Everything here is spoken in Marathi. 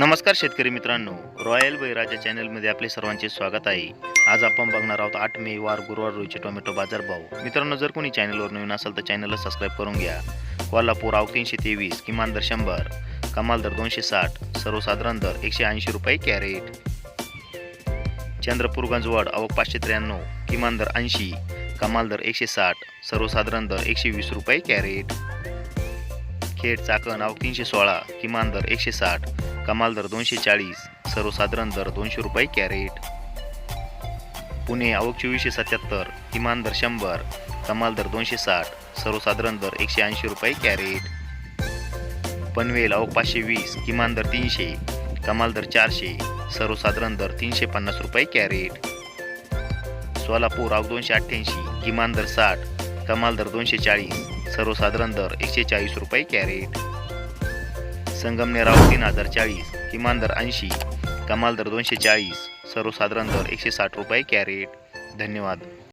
नमस्कार शेतकरी मित्रांनो. रॉयल बैराजा चॅनलमध्ये आपले सर्वांचे स्वागत आहे. आज आपण बघणार आहोत आठ मे वार गुरुवार रोजचे टोमॅटो बाजारभाव मित्रांनो जर कोणी चॅनलवर नवीन असाल तर चॅनलला सबस्क्राईब करून घ्या. कोल्हापूर आव तीनशे तेवीस किमान दर शंभर कमाल दर दोनशे साठ सर्वसाधारण दर एकशे ऐंशी रुपये कॅरेट. चंद्रपूर गंजवड आवक पाचशे त्र्याण्णव किमान दर ऐंशी कमाल दर एकशे साठ सर्वसाधारण दर एकशे वीस रुपये कॅरेट. खेड चाकण आवक तीनशे सोळा किमान दर एकशे साठ कमाल दर दोनशे चाळीस सर्वसाधारण दर दोनशे रुपये कॅरेट. पुणे आवक चोवीसशे सत्याहत्तर किमान दर शंभर कमाल दर दोनशे साठ सर्वसाधारण दर एकशे ऐंशी रुपये कॅरेट. पनवेल आवक पाचशे वीस किमान दर तीनशे कमाल दर चारशे सर्वसाधारण दर तीनशे पन्नास रुपये कॅरेट. सोलापूर आवक दोनशे अठ्ठ्याऐंशी किमान दर साठ कमाल दर दोनशे चाळीस सर्वसाधारण दर एकशे चाळीस रुपये कॅरेट. संगमनेर तीन हजार चाळीस किमान दर ऐंशी कमाल दर दोनशे चाळीस सर्वसाधारण दर एकशे साठ रुपये कॅरेट. धन्यवाद.